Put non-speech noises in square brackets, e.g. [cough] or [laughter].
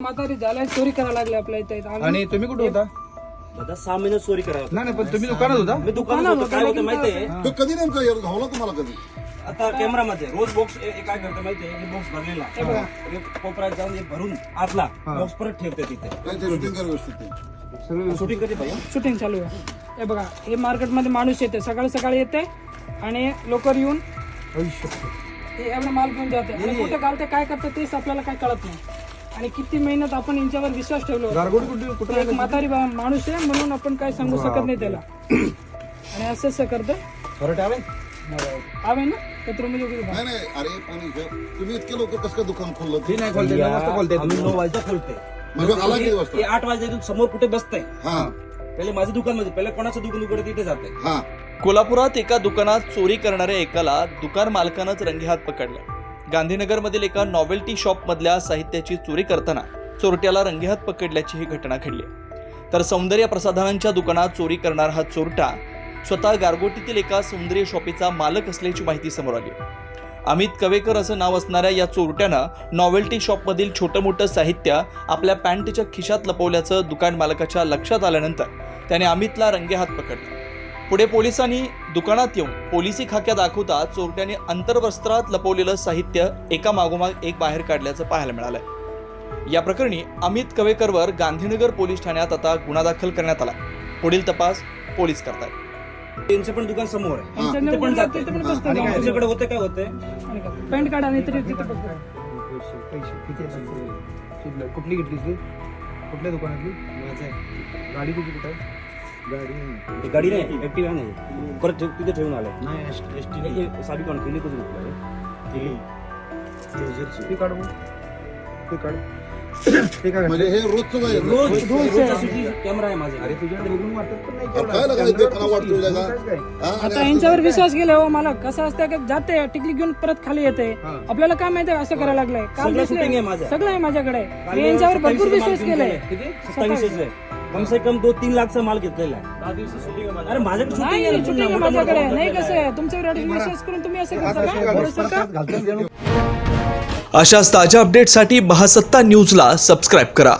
म्हातारी झालाय चोरी करायला लागले आपल्या इथे. आणि तुम्ही कुठे होता? दादा सहा महिने चोरी करायला नाही नाही पण तुम्ही दुकानात होता? मी दुकानात होतो. काय होतं माहितीये? तो कधी नेमकं घावला तुम्हाला कधी? आता कॅमेरामध्ये रोज बॉक्स काय करतं माहितीये? हे बॉक्स भरलेला. एक कोपऱ्यात जाऊन एक भरून आतला बॉक्स परत ठेवते तिथे. काय ते शूटिंग कर व्यवस्थित ते. शूटिंग कधी पाहिजे शूटिंग चालू आहे. हे बघा हे मार्केटमध्ये माणूस येते. सकाळी सकाळी येते आणि लोकर येऊन हे एवढं माल घेऊन जाते. आणि कुठे घालते काय करते तेच आपल्याला काय कळत नाही. आणि किती मेहनत आपण यांच्यावर विश्वास ठेवलो कुठे एक म्हातारी बा- माणूस आहे म्हणून आपण काय सांगू शकत नाही त्याला. आणि असं असं करते. हवे ना? पत्रमध्ये वगैरे नाही नाही अरे पण इथं तुम्ही इतके लोक कसं काय दुकान खोललं? ते नाही खोलते नऊ वाजता खोलते आम्ही नऊ वाजता खोलते. म्हणजे आला किती हे वाजता आठ वाजता इथून समोर कुठे बसतंय? हा. पहिले माझं दुकानमध्ये पहिले कोणाचं दुकान उघडे तिथे जाते हा. कोल्हापुरात एका दुकानात चोरी करणाऱ्या एकाला दुकान मालकानंच रंगेहात पकडलं. गांधीनगरमधील एका नॉवेल्टी शॉपमधल्या साहित्याची चोरी करताना चोरट्याला रंगेहात पकडल्याची ही घटना घडली. तर सौंदर्य प्रसाधनांच्या दुकानात चोरी करणारा हा चोरटा स्वतः गारगोटीतील एका सौंदर्य शॉपीचा मालक असल्याची माहिती समोर आली. अमित कवेकर असं नाव असणाऱ्या या चोरट्यानं नॉवेल्टी शॉपमधील छोटं मोठं साहित्य आपल्या पॅन्टच्या खिशात लपवल्याचं दुकान मालकाच्या लक्षात आल्यानंतर त्याने अमितला रंगेहात पकडला. पुढे पोलिसांनी दुकानात येऊन पोलिसी खाक्या दाखवता चोरट्याने अंतर्वस्त्रात लपवलेलं साहित्य एका मागोमाग एक बाहेर काढल्याचं पाहायला मिळालंय. या प्रकरणी अमित कवेकरवर गांधीनगर पोलीस ठाण्यात आता गुन्हा दाखल करण्यात आला. पुढील तपास पोलीस करतायत. त्यांचं पण दुकान समोर आहे. तिथे पण जाते. होते काय? पॅन्ट काढा नाही तरी तिथे कुठली घेतली कुठल्या दुकानातली? गाडी तुझी कुठे आहे? गाडी नाही. ऍक्टिव्ह नाही? परत तिथे ठेवून आलं. नाही साडी कोण? केली कुठे केली ते काढ मग. ते काढ. [coughs] ते काय म्हणजे हे रोजचं आहे. रोज रोजचा सिटी कॅमेरा आहे माझ्याकडे. अरे तुझ्याकडे बघून वाटत हा, आता यांच्यावर विश्वास केला हो मला. कसं असतं की जाते टिकली घेऊन परत खाली येते. हा. आपल्याला काय माहिती असं करायला लागलंय. काल सगळं आहे दिसलंय माझं. सगळं आहे माझ्याकडे. यांच्यावर भरपूर विश्वास केलाय. गेले. कम से कम दो तीन लाखचा माल घेतलेला आहे. अरे माझ्याकडे shooting आहे नाही ना, shooting आहे मोठा- मोठा माझ्याकडे. माल नाही घेतलेला कसं आहे. आहे तुमच्यावर एवढा विश्वास करून तुम्ही असं करता आता का? थोडंसं का? घालतात घालतात अशाच ताज्या अपडेटसाठी महासत्ता न्यूजला सबस्क्राईब करा.